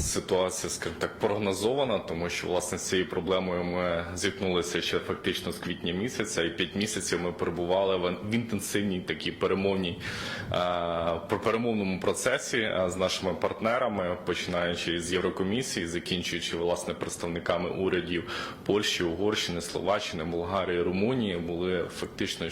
ситуація, скажімо так, прогнозована, тому що власне з цією проблемою ми зіткнулися ще фактично з квітня місяця, і п'ять місяців ми перебували в інтенсивній такій перемовній е, перемовному процесі е, з нашими партнерами, починаючи з Єврокомісії, закінчуючи власне представниками урядів Польщі, Угорщини, Словаччини, Болгарії, Румунії, були фактично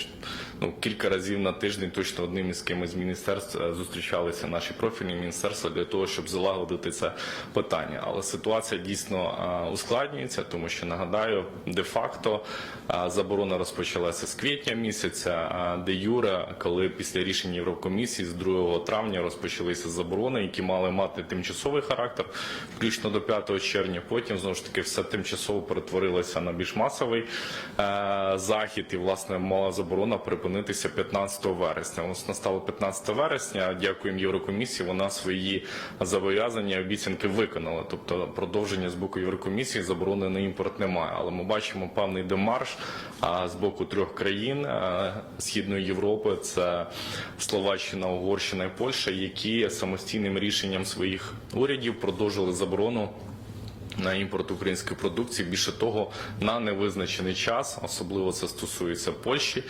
ну, кілька разів на тиждень точно одним із кимось з міністерств е, зустрічалися наші профільні міністерства для того, щоб залагодити це питання. Але ситуація дійсно е, ускладнюється, тому що нагадаю, де-факто е, заборона розпочалася з квітня місяця, де юре, коли після рішення Єврокомісії з 2 травня розпочалися заборони, які мали мати тимчасовий характер, включно до 5 червня. Потім знову ж таки все тимчасово перетворилося на більш масовий е, захід, і власне мала заборона припинитися 15 вересня. Ось настало 15 вересня. Дякуємо Єврокомісії. Вона свої зобов'язання, обіцянки виконала. Тобто продовження з боку Єврокомісії заборони на імпорт немає. Але ми бачимо певний демарш з боку трьох країн а, Східної Європи: це Словаччина, Угорщина і Польща, які самостійним рішенням своїх урядів продовжили заборону на імпорт української продукції. Більше того, на невизначений час, особливо це стосується Польщі,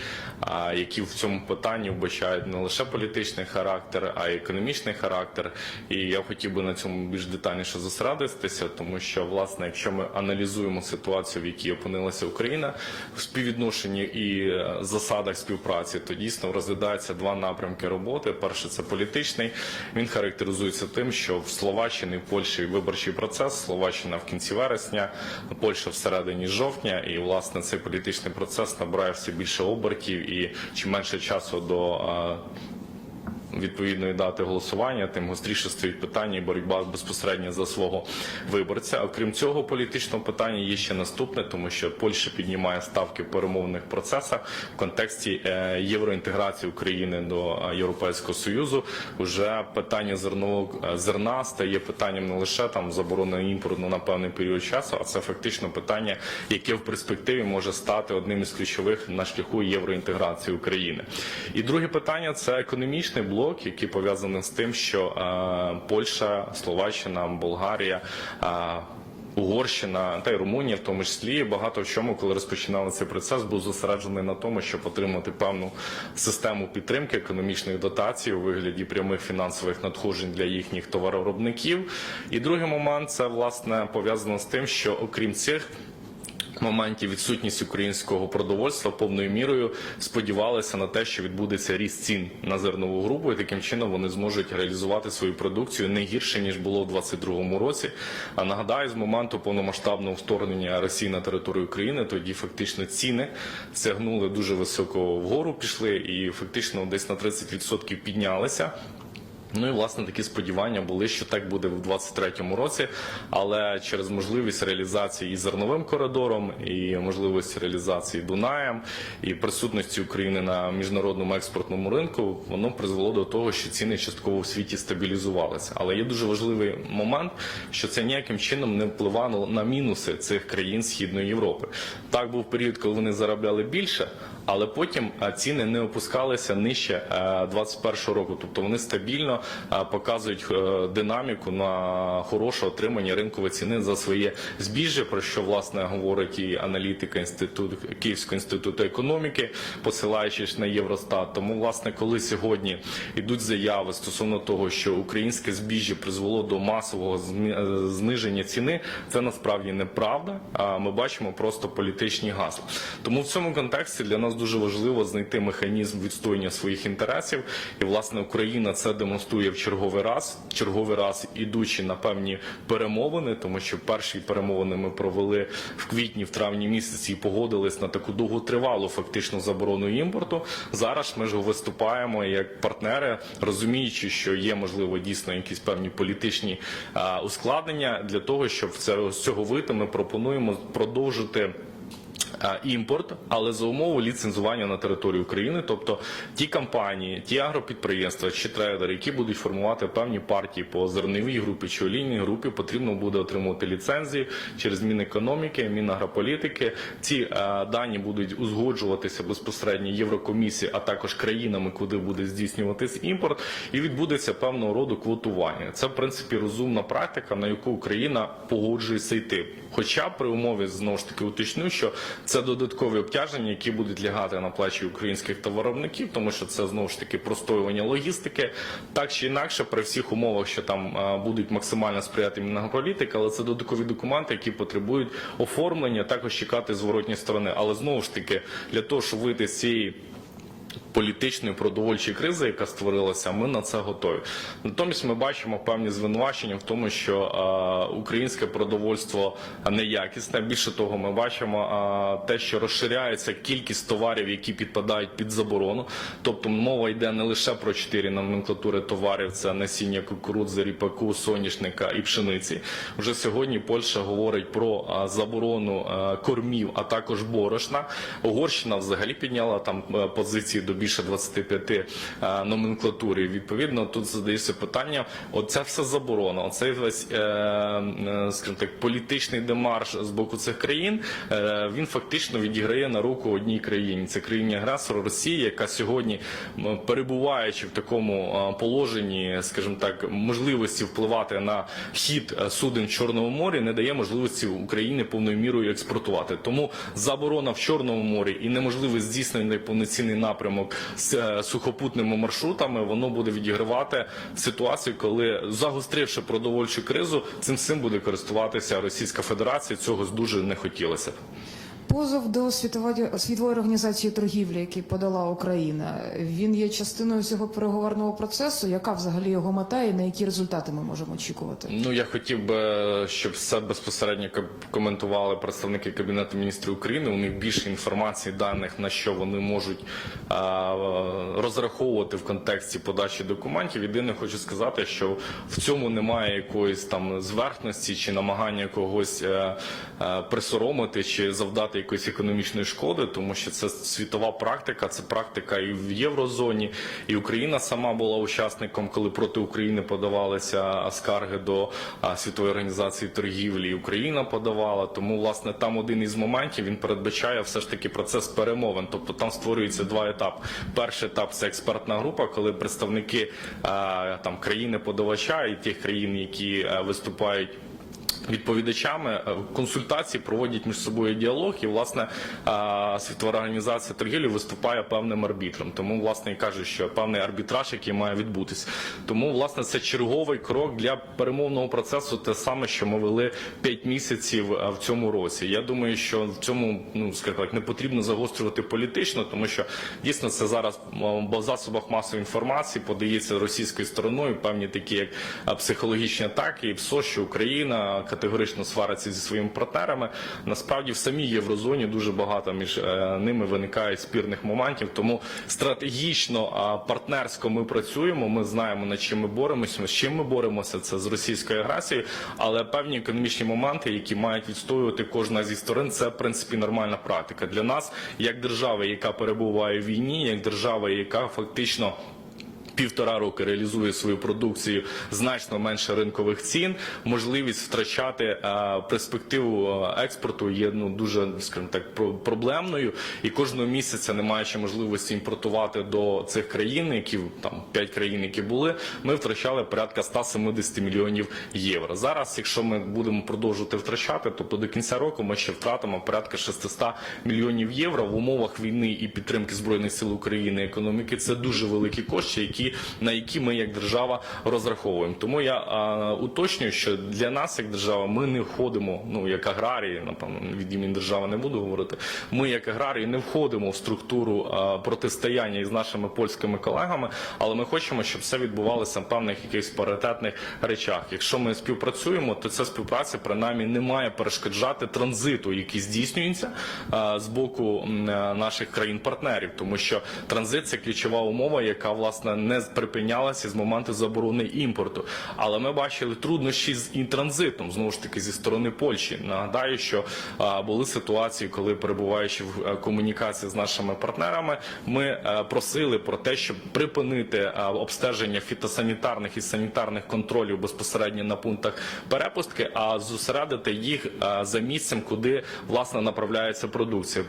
які в цьому питанні вбачають не лише політичний характер, а й економічний характер. І я хотів би на цьому більш детальніше зосередитися, тому що власне, якщо ми аналізуємо ситуацію, в якій опинилася Україна в співвідношенні і е, засадах співпраці, то дійсно розглядаються два напрямки роботи. Перший це політичний. Він характеризується тим, що в Словаччині, в Польщі виборчий процес, Словаччина в кінці вересня, Польща всередині жовтня, і власне цей політичний процес набирає все більше обертів, і чим менше часу до е, відповідної дати голосування, тим гостріше стоїть питання і боротьба безпосередньо за свого виборця. Окрім цього, політичного питання є ще наступне, тому що Польща піднімає ставки в перемовних процесах в контексті е, євроінтеграції України до е, Європейського союзу. Уже питання зернового е, зерна стає питанням не лише там заборони імпорту на певний період часу, а це фактично питання, яке в перспективі може стати одним із ключових на шляху євроінтеграції України. І друге питання це економічний блок, який пов'язаний з тим, що е, Польща, Словаччина, Болгарія. е, Угорщина та й Румунія, в тому числі багато в чому, коли розпочинали цей процес, був зосереджений на тому, щоб отримати певну систему підтримки економічних дотацій у вигляді прямих фінансових надходжень для їхніх товаровиробників. І другий момент це власне пов'язано з тим, що окрім цих моментів відсутність українського продовольства повною мірою сподівалися на те, що відбудеться ріст цін на зернову групу, і таким чином вони зможуть реалізувати свою продукцію не гірше ніж було в 2022 році. А нагадаю, з моменту повномасштабного вторгнення Росії на територію України тоді фактично ціни сягнули дуже високо вгору, пішли і фактично десь на 30% піднялися. Ну і власне такі сподівання були, що так буде в 23-му році, але через можливість реалізації і зерновим коридором, і можливість реалізації Дунаєм, і присутності України на міжнародному експортному ринку, воно призвело до того, що ціни частково в світі стабілізувалися. Але є дуже важливий момент, що це ніяким чином не впливало на мінуси цих країн Східної Європи. Так був період, коли вони заробляли більше, але потім ціни не опускалися нижче е, 21 року. Тобто вони стабільно е, показують е, динаміку на хороше отримання ринкової ціни за своє збіжжя, про що власне говорить і аналітика інституту Київського інституту економіки, посилаючись на Євростат. Тому, власне, коли сьогодні йдуть заяви стосовно того, що українське збіжжя призвело до масового е, зниження ціни, це насправді неправда. Ми бачимо просто політичні гасла. Тому в цьому контексті для нас дуже важливо знайти механізм відстоєння своїх інтересів. І власне Україна це демонструє в черговий раз, черговий раз ідучи на певні перемовини, тому що перші перемовини ми провели в квітні, в травні місяці і погодились на таку довготривалу фактично заборону імпорту. Зараз ми ж виступаємо як партнери, розуміючи, що є можливо дійсно якісь певні політичні ускладнення для того, щоб це з цього вийти, ми пропонуємо продовжити. Е, імпорт, але за умови ліцензування на території України. Тобто ті компанії, ті агропідприємства чи трейдери, які будуть формувати певні партії по зерновій групі чи олійній групі, потрібно буде отримувати ліцензії через Мінекономіки, Мінагрополітики. Ці е, дані будуть узгоджуватися безпосередньо Єврокомісії, а також країнами, куди буде здійснюватись імпорт, і відбудеться певного роду квотування. Це в принципі розумна практика, на яку Україна погоджується йти. Хоча при умові знову ж таки уточню, що це додаткові обтяження, які будуть лягати на плечі українських товаровників, тому що це знову ж таки простоювання логістики. Так чи інакше, при всіх умовах, що там е, будуть максимально сприяти мінагрополітика, але це додаткові документи, які потребують оформлення, також чекати зворотні сторони. Але знову ж таки, для того, щоб вийти з цієї політичної продовольчої кризи, яка створилася, ми на це готові. Натомість ми бачимо певні звинувачення в тому, що українське продовольство неякісне. Більше того, ми бачимо те, що розширяється кількість товарів, які підпадають під заборону. Тобто мова йде не лише про чотири номенклатури товарів: це насіння кукурудзи, ріпаку, соняшника і пшениці. Вже сьогодні Польща говорить про заборону кормів, а також борошна. Угорщина взагалі підняла там е, позиції до більше 25 е, номенклатур. І відповідно тут задається питання: оця вся заборона, оцей весь е, е, скажімо так політичний демарш з боку цих країн. Він фактично відіграє на руку одній країні. Це країні агресору Росії, яка сьогодні, перебуваючи в такому положенні, скажімо так, можливості впливати на хід суден в Чорному морі, не дає можливості Україні повною мірою експортувати. Тому заборона в Чорному морі і неможливість здійснення повноцінний напрямок з е, сухопутними маршрутами, воно буде відігравати ситуацію, коли загостривши продовольчу кризу, цим всім буде користуватися Російська Федерація. Цього дуже не хотілося б. Позов до світової світової організації торгівлі, який подала Україна, він є частиною цього переговорного процесу. Яка взагалі його мета і на які результати ми можемо очікувати? Ну я хотів би, щоб все безпосередньо коментували представники кабінету міністрів України. У них більше інформації, даних на що вони можуть розраховувати в контексті подачі документів. Єдине хочу сказати, що в цьому немає якоїсь там зверхності чи намагання когось е, е, присоромити чи завдати якоїсь економічної шкоди, тому що це світова практика, це практика і в єврозоні, і Україна сама була учасником, коли проти України подавалися скарги до світової організації торгівлі. і Україна подавала. Тому власне там один із моментів він передбачає все ж таки процес перемовин. Тобто там створюється два етапи. Перший етап це експертна група, коли представники там країни подавача і тих країн, які виступають відповідачами е, консультації проводять між собою діалог, і власне е, світова організація торгівлі виступає певним арбітром. Тому власне і каже, що певний арбітраж, який має відбутись. Тому власне це черговий крок для перемовного процесу. Те саме, що ми вели 5 місяців е, в цьому році. Я думаю, що в цьому ну скажімо не потрібно загострювати політично, тому що дійсно це зараз в засобах масової інформації подається російською стороною певні такі як психологічні атаки, і ПСО, що Україна категорично свариться зі своїми партнерами. Насправді в самій єврозоні дуже багато між е, ними виникає спірних моментів. Тому стратегічно партнерсько ми працюємо. Ми знаємо над чим ми боремося. З чим ми боремося, це з російською агресією, але певні економічні моменти, які мають відстоювати кожна зі сторон, це в принципі нормальна практика для нас, як держави, яка перебуває в війні, як держава, яка фактично півтора роки реалізує свою продукцію значно менше ринкових цін, можливість втрачати е, перспективу е, експорту є ну дуже скажімо так про- проблемною, і кожного місяця, не маючи можливості імпортувати до цих країн, які там п'ять країн, які були, ми втрачали порядка 170 мільйонів євро. Зараз, якщо ми будемо продовжувати втрачати, тобто до кінця року ми ще втратимо порядка 600 мільйонів євро в умовах війни і підтримки збройних сил України економіки. Це дуже великі кошти, які на які ми як держава розраховуємо. Тому я а, уточнюю, що для нас, як держава, ми не входимо, ну як аграрії, напевно, від імені держави не буду говорити. Ми, як аграрії, не входимо в структуру а, протистояння із нашими польськими колегами, але ми хочемо, щоб все відбувалося в певних якихось паритетних речах. Якщо ми співпрацюємо, то ця співпраця принаймні не має перешкоджати транзиту, який здійснюється а, з боку е, наших країн-партнерів, тому що транзит це ключова умова, яка власне не не припинялася з моменту заборони імпорту. Але ми бачили труднощі з і транзитом знову ж таки зі сторони Польщі. Нагадаю, що були ситуації, коли перебуваючи в е, комунікації з нашими партнерами, ми е, просили про те, щоб припинити е, обстеження фітосанітарних і санітарних контролів безпосередньо на пунктах перепустки, а зосередити їх за місцем, куди власне направляється продукція.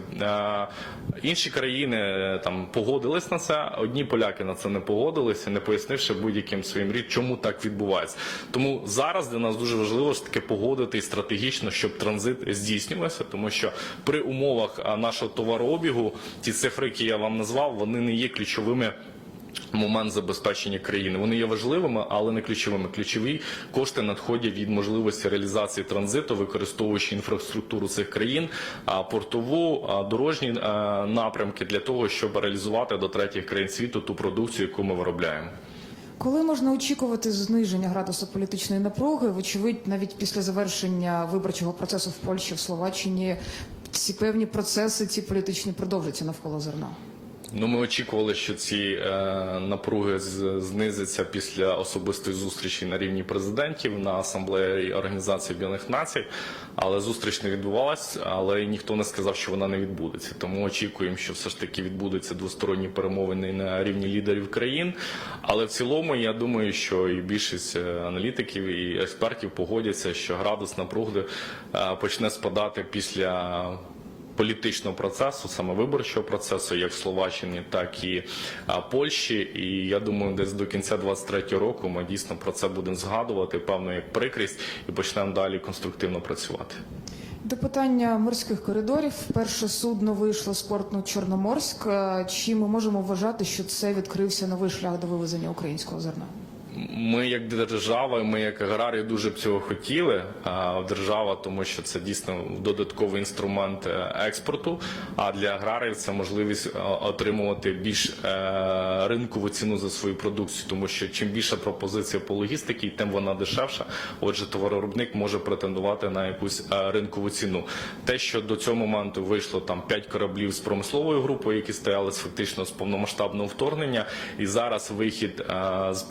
Інші країни там погодились на це. Одні поляки на це не погодилися, не пояснивши будь-яким своїм рід, чому так відбувається. Тому зараз для нас дуже важливо ж таки погодити стратегічно, щоб транзит здійснювався, тому що при умовах нашого товарообігу ті цифри, які я вам назвав, вони не є ключовими. Момент забезпечення країни вони є важливими, але не ключовими. Ключові кошти надходять від можливості реалізації транзиту, використовуючи інфраструктуру цих країн, портову, дорожні напрямки для того, щоб реалізувати до третіх країн світу ту продукцію, яку ми виробляємо. Коли можна очікувати зниження градусу політичної напруги, вочевидь, навіть після завершення виборчого процесу в Польщі, в Словаччині, ці певні процеси, ці політичні продовжаться навколо зерна. Ну, ми очікували, що ці е, напруги знизяться після особистої зустрічі на рівні президентів на асамблеї Організації Об'єднаних Націй, але зустріч не відбувалась, але ніхто не сказав, що вона не відбудеться. Тому очікуємо, що все ж таки відбудуться двосторонні перемовини на рівні лідерів країн. Але в цілому я думаю, що і більшість е, аналітиків і експертів погодяться, що градус напруги е, почне спадати після політичного процесу, саме виборчого процесу, як Словаччині, так і Польщі. І я думаю, десь до кінця 23-го року ми дійсно про це будемо згадувати, певно, як прикрість, і почнемо далі конструктивно працювати. До питання морських коридорів. Перше судно вийшло з порту Чорноморськ. Е, Чи ми можемо вважати, що це відкрився новий шлях до вивезення українського зерна? Ми, як держава, ми як аграрії дуже б цього хотіли. Держава, тому що це дійсно додатковий інструмент е, експорту. А для аграріїв це можливість е, отримувати більш е, ринкову ціну за свою продукцію, тому що чим більша пропозиція по логістиці, тим вона дешевша. Отже, товаровиробник може претендувати на якусь ринкову ціну. Те, що до цього моменту вийшло там 5 кораблів з промисловою групою, які стояли фактично з повномасштабного вторгнення, і зараз вихід з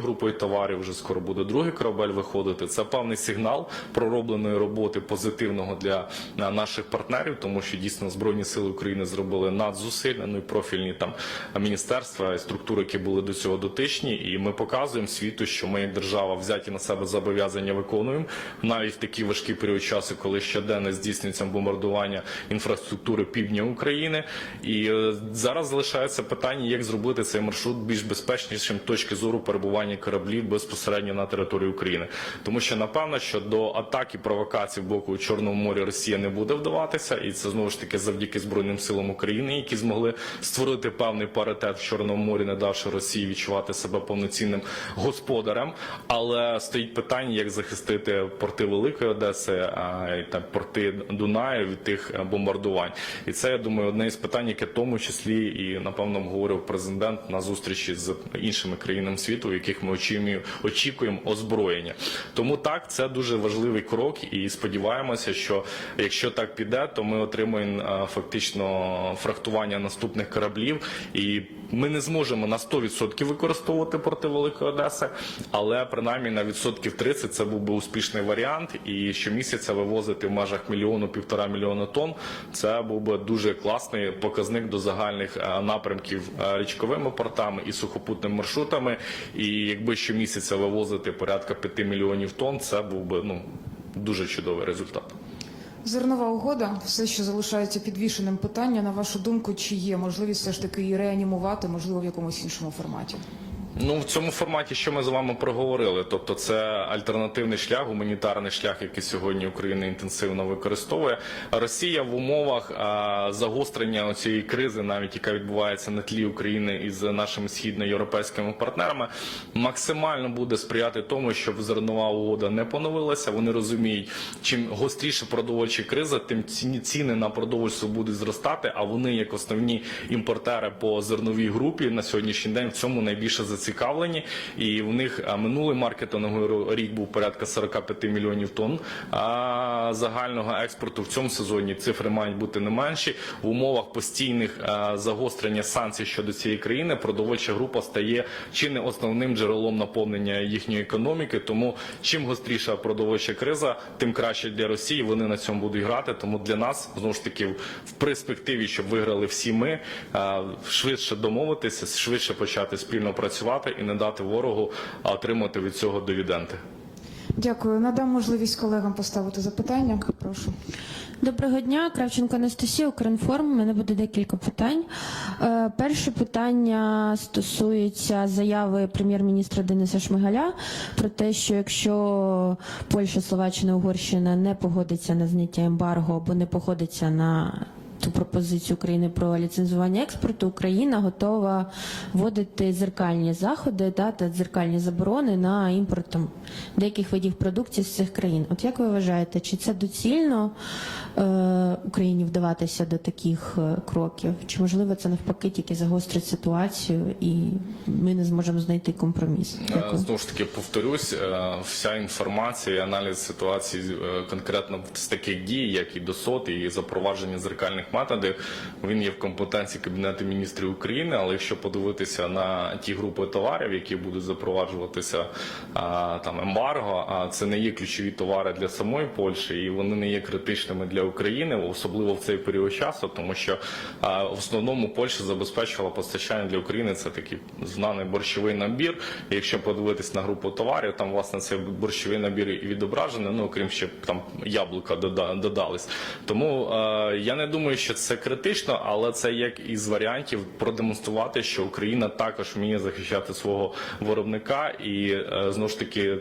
групою товарів вже скоро буде другий корабель виходити. Це певний сигнал проробленої роботи позитивного для е, наших партнерів, тому що дійсно збройні сили України зробили надзусилля, ну і профільні там міністерства і структури, які були до цього дотичні, і ми показуємо світу, що ми як держава взяті на себе зобов'язання виконуємо навіть в такий важкий період часу, коли щоденно здійснюється бомбардування інфраструктури півдня України. І е, зараз залишається питання, як зробити цей маршрут більш безпечнішим точки зору перебування кораблів безпосередньо на території України, тому що напевно, що до атаки провокацій боку Чорного моря Росія не буде вдаватися, і це знову ж таки завдяки збройним силам України, які змогли створити певний паритет в Чорному морі, не давши Росії відчувати себе повноцінним господарем. Але стоїть питання, як захистити порти Великої Одеси та порти Дунаю від тих е, бомбардувань. І це я думаю одне із питань, яке в тому числі і напевно обговорив президент на зустрічі з іншими країнами світу, в яких ми очікуємо, озброєння. Тому так це дуже важливий крок, і сподіваємося, що якщо так піде, то ми отримаємо е, фактично фрахтування наступних кораблів, і ми не зможемо на 100% використовувати порти Великої Одеси, але принаймні на відсотків 30 це був би успішний варіант. І щомісяця вивозити в межах мільйону півтора мільйона тонн. Це був би дуже класний показник до загальних е, напрямків е, річковими портами і сухопутними маршрутами. І якби щомісяця вивозити порядка 5 мільйонів тонн, це був би ну дуже чудовий результат. Зернова угода все ще залишається підвішеним питання. На вашу думку, чи є можливість все ж таки її реанімувати, можливо, в якомусь іншому форматі? Ну в цьому форматі, що ми з вами проговорили, тобто це альтернативний шлях, гуманітарний шлях, який сьогодні Україна інтенсивно використовує. Росія в умовах а, загострення цієї кризи, навіть яка відбувається на тлі України із нашими східноєвропейськими партнерами, максимально буде сприяти тому, щоб зернова угода не поновилася. Вони розуміють, чим гостріше продовольча криза, тим ціні ціни на продовольство будуть зростати. А вони, як основні імпортери по зерновій групі, на сьогоднішній день в цьому найбільше зацікавлені. Зацікавлені, і в них минулий маркетинговий рік був порядка 45 мільйонів тонн а, загального експорту. В цьому сезоні цифри мають бути не менші. В умовах постійних загострення санкцій щодо цієї країни продовольча група стає чи не основним джерелом наповнення їхньої економіки. Тому чим гостріша продовольча криза, тим краще для Росії. Вони на цьому будуть грати. Тому для нас знову ж таки в перспективі, щоб виграли всі ми, швидше домовитися, швидше почати спільно працювати і не дати ворогу а, отримати від цього дивіденди. Дякую. Надам можливість колегам поставити запитання. Прошу. Доброго дня, Кравченко Анастасія, Укрінформ. У мене буде декілька питань. Е, Перше питання стосується заяви прем'єр-міністра Дениса Шмигаля про те, що якщо Польща, Словаччина, Угорщина не погодиться на зняття ембарго або не погодиться на ту пропозицію України про ліцензування експорту, Україна готова вводити зеркальні заходи да, та зеркальні заборони на імпорт там, деяких видів продукції з цих країн. От як ви вважаєте, чи це доцільно е, Україні вдаватися до таких е, кроків? Чи можливо це навпаки тільки загострить ситуацію і ми не зможемо знайти компроміс? Е, Дякую. Знову ж таки повторюсь, е, вся інформація і аналіз ситуації конкретно з таких дій, як і ДОСОТ, і запровадження зеркальних методів, він є в компетенції Кабінету міністрів України. Але якщо подивитися на ті групи товарів, які будуть запроваджуватися там ембарго, а це не є ключові товари для самої Польщі, і вони не є критичними для України, особливо в цей період часу, тому що в основному Польща забезпечувала постачання для України. Це такий знаний борщовий набір. І якщо подивитись на групу товарів, там власне цей борщовий набір і відображений. Ну окрім ще там яблука додались. Тому я не думаю, що це критично, але це як із варіантів продемонструвати, що Україна також вміє захищати свого виробника і е, знову ж таки.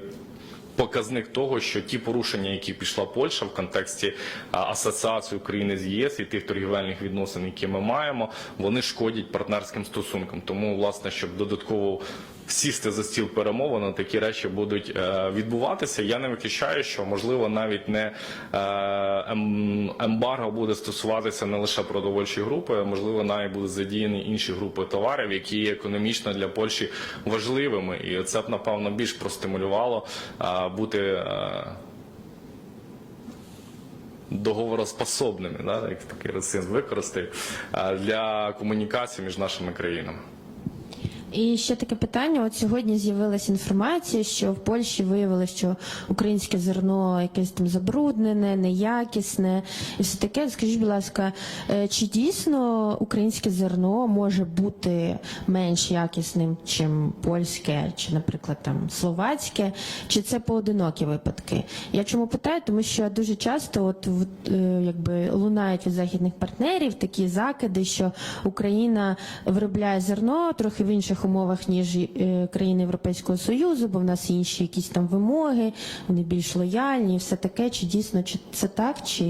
Показник того, що ті порушення, які пішла Польща в контексті асоціації України з ЄС і тих торгівельних відносин, які ми маємо, вони шкодять партнерським стосункам. Тому, власне, щоб додатково сісти за стіл перемовин, такі речі будуть е, відбуватися. Я не виключаю, що можливо навіть не е, ем- ембарго буде стосуватися не лише продовольчої групи, а можливо навіть будуть задіяні інші групи товарів, які є економічно для Польщі важливими, і це б напевно більш простимулювало е, бути. Договороспособними, да, як такий ресурс використати для комунікації між нашими країнами. І ще таке питання. От сьогодні з'явилася інформація, що в Польщі виявилося, що українське зерно якесь там забруднене, неякісне і все таке. Скажіть, будь ласка, е, чи дійсно українське зерно може бути менш якісним, чим польське, чи, наприклад, там словацьке, чи це поодинокі випадки? Я чому питаю? Тому що дуже часто, от е, якби лунають від західних партнерів такі закиди, що Україна виробляє зерно трохи в інших умовах, ніж е, країни Європейського Союзу, бо в нас інші якісь там вимоги, вони більш лояльні, все таке. Чи дійсно чи це так, чи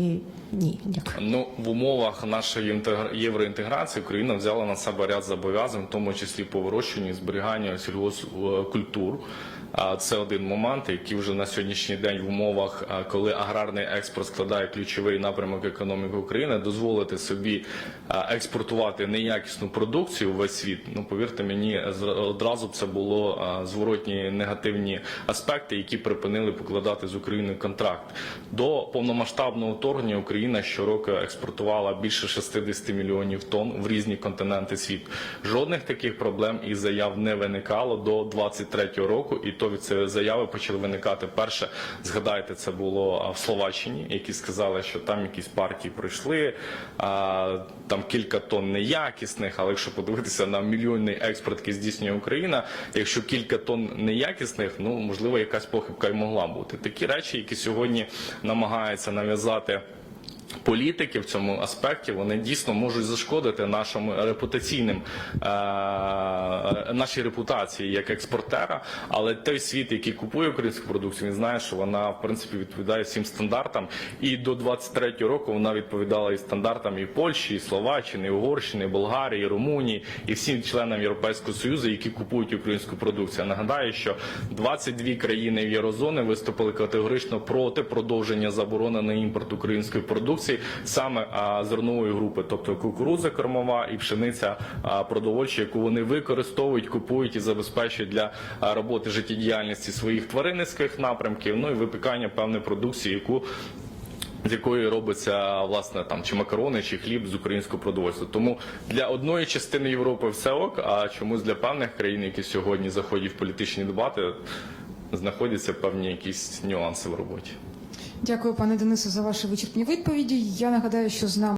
ні? Дякую. Ну, в умовах нашої інтегр- євроінтеграції Україна взяла на себе ряд зобов'язань, в тому числі по вирощенню і зберіганню сільгоспкультур. А Це один момент, який вже на сьогоднішній день в умовах, коли аграрний експорт складає ключовий напрямок економіки України, дозволити собі експортувати неякісну продукцію весь світ. Ну повірте мені, одразу це було зворотні негативні аспекти, які припинили покладати з Україною контракт. До повномасштабного вторгнення Україна щороку експортувала більше 60 мільйонів тонн в різні континенти світу. Жодних таких проблем і заяв не виникало до 23-го року, і то від цієї заяви почали виникати перше. Згадайте, це було в Словаччині, які сказали, що там якісь партії пройшли, там кілька тонн неякісних. Але якщо подивитися на мільйонний експорт, який здійснює Україна, якщо кілька тонн неякісних, ну можливо, якась похибка й могла бути. Такі речі, які сьогодні намагаються нав'язати. Політики в цьому аспекті вони дійсно можуть зашкодити нашим репутаційним е, нашій репутації як експортера. Але той світ, який купує українську продукцію, він знає, що вона в принципі відповідає всім стандартам. І до 23-го року вона відповідала і стандартам і Польщі, і Словаччини, і Угорщини, і Болгарії, і Румунії, і всім членам Європейського союзу, які купують українську продукцію. Я нагадаю, що 22 країни в Єврозони виступили категорично проти продовження заборони на імпорт української продукції. Продукції саме зернової групи, тобто кукурудза кормова і пшениця продовольча, яку вони використовують, купують і забезпечують для роботи життєдіяльності своїх тваринницьких напрямків, ну і випікання певної продукції, яку з якої робиться власне там чи макарони, чи хліб з українського продовольства. Тому для одної частини Європи все ок, а чомусь для певних країн, які сьогодні заходять в політичні дебати, знаходяться певні якісь нюанси в роботі. Дякую, пане Денисе, за ваші вичерпні відповіді. Я нагадаю, що з нами.